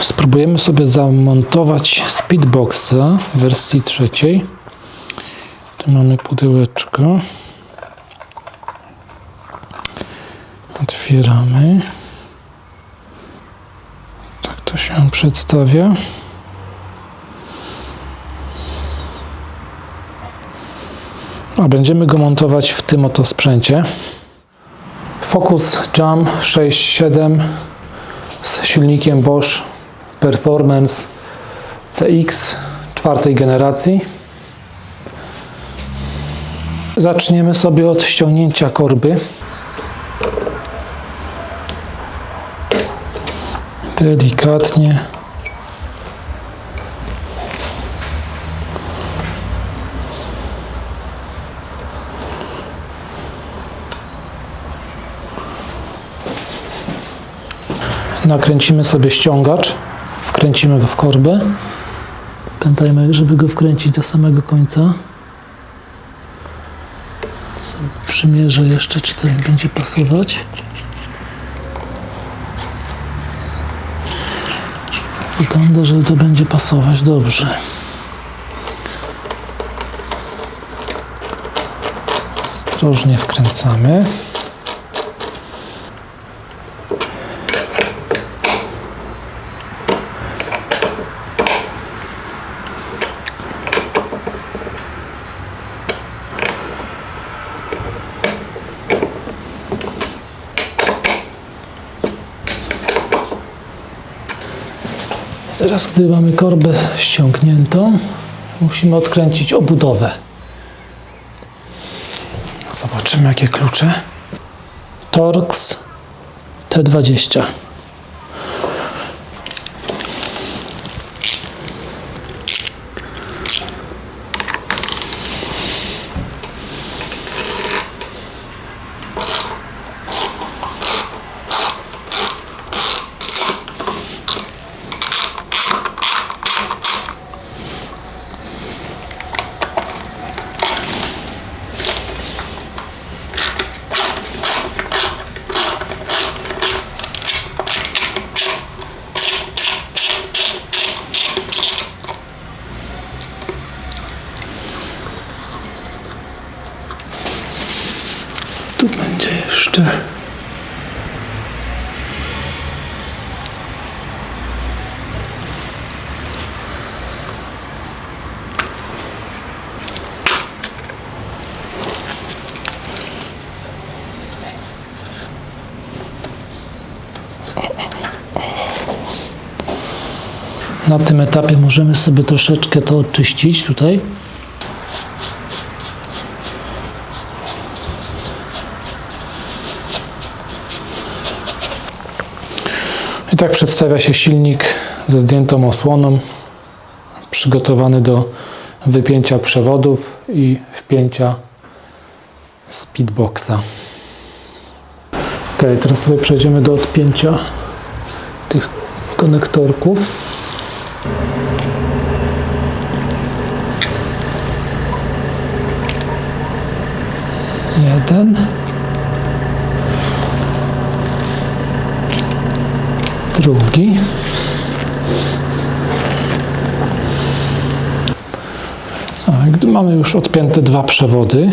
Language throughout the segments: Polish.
spróbujemy sobie zamontować speedboxa w wersji trzeciej. Tu mamy pudełeczko. Otwieramy. Tak to się przedstawia. A będziemy go montować w tym oto sprzęcie. Focus Jam 6.7 z silnikiem Bosch Performance CX czwartej generacji. Zaczniemy sobie od ściągnięcia korby. Delikatnie. Nakręcimy sobie ściągacz, wkręcimy go w korbę. Pamiętajmy, żeby go wkręcić do samego końca. Przymierzę jeszcze, czy to będzie pasować. Wygląda, że to będzie pasować dobrze. Ostrożnie wkręcamy. Teraz, gdy mamy korbę ściągniętą, musimy odkręcić obudowę. Zobaczymy, jakie klucze. Torx T20. Tu będzie jeszcze. Na tym etapie możemy sobie troszeczkę to oczyścić tutaj. I tak przedstawia się silnik ze zdjętą osłoną, przygotowany do wypięcia przewodów i wpięcia speedboxa. Ok, teraz sobie przejdziemy do odpięcia tych konektorków. Jeden. Drugi. A gdy mamy już odpięte dwa przewody,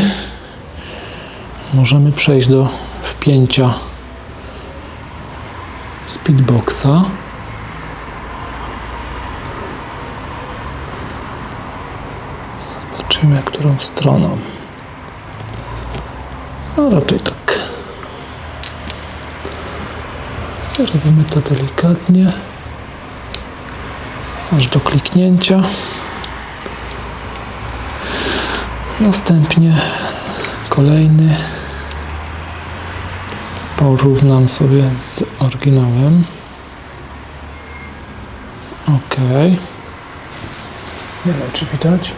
możemy przejść do wpięcia speedboxa. Zobaczymy, którą stroną. No raczej tak. Robimy to delikatnie, aż do kliknięcia. Następnie kolejny porównam sobie z oryginałem. Ok. Nie wiem, czy widać.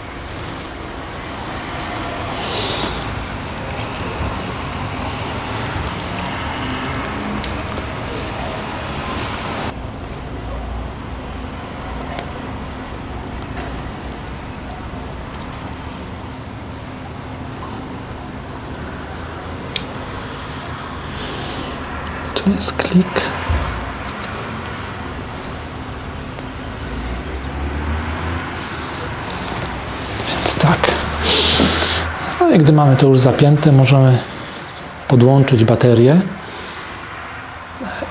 jest klik. Więc tak. No i gdy mamy to już zapięte, możemy podłączyć baterię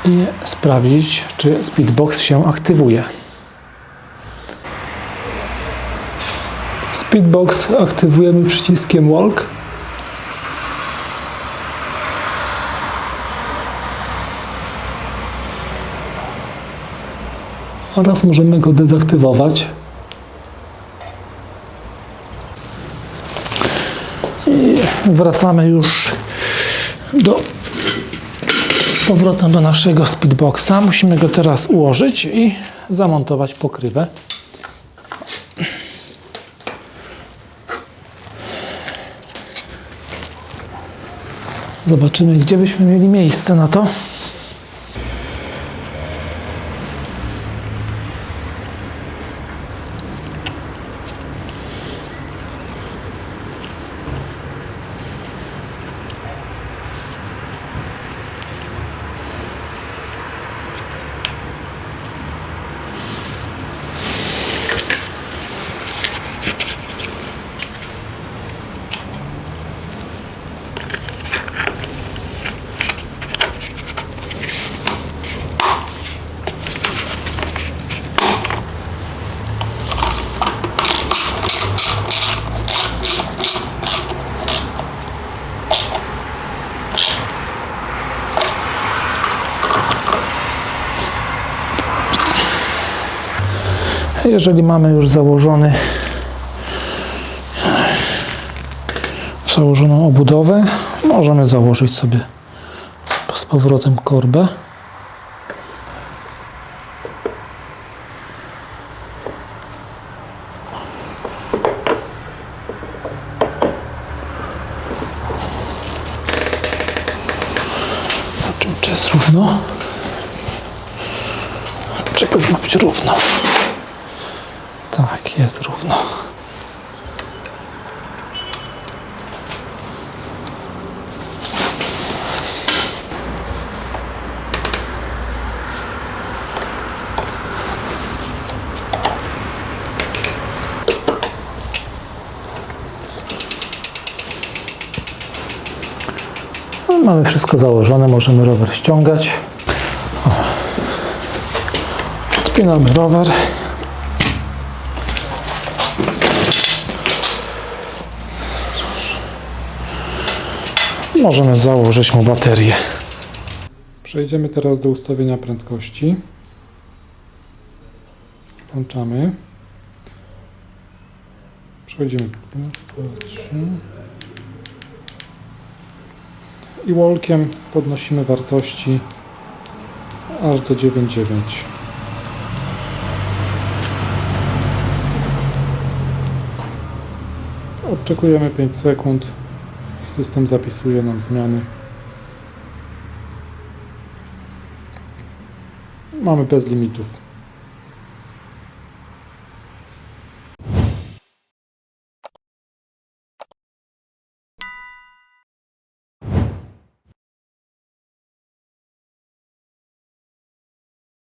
i sprawdzić, czy speedbox się aktywuje. Speedbox aktywujemy przyciskiem Walk. Oraz możemy go dezaktywować. I wracamy już do z powrotem do naszego speedboxa. Musimy go teraz ułożyć i zamontować pokrywę. Zobaczymy, gdzie byśmy mieli miejsce na to. Jeżeli mamy już założony założoną obudowę, możemy założyć sobie z powrotem korbę. Czy jest równo. Czy powinno być równo? Jest równo. No, mamy wszystko założone, możemy rower ściągać. Odpinamy rower. Możemy założyć mu baterię. Przejdziemy teraz do ustawienia prędkości. Włączamy. Przechodzimy. I walkiem podnosimy wartości aż do 9,9. Odczekujemy 5 sekund. System zapisuje nam zmiany. Mamy bez limitów.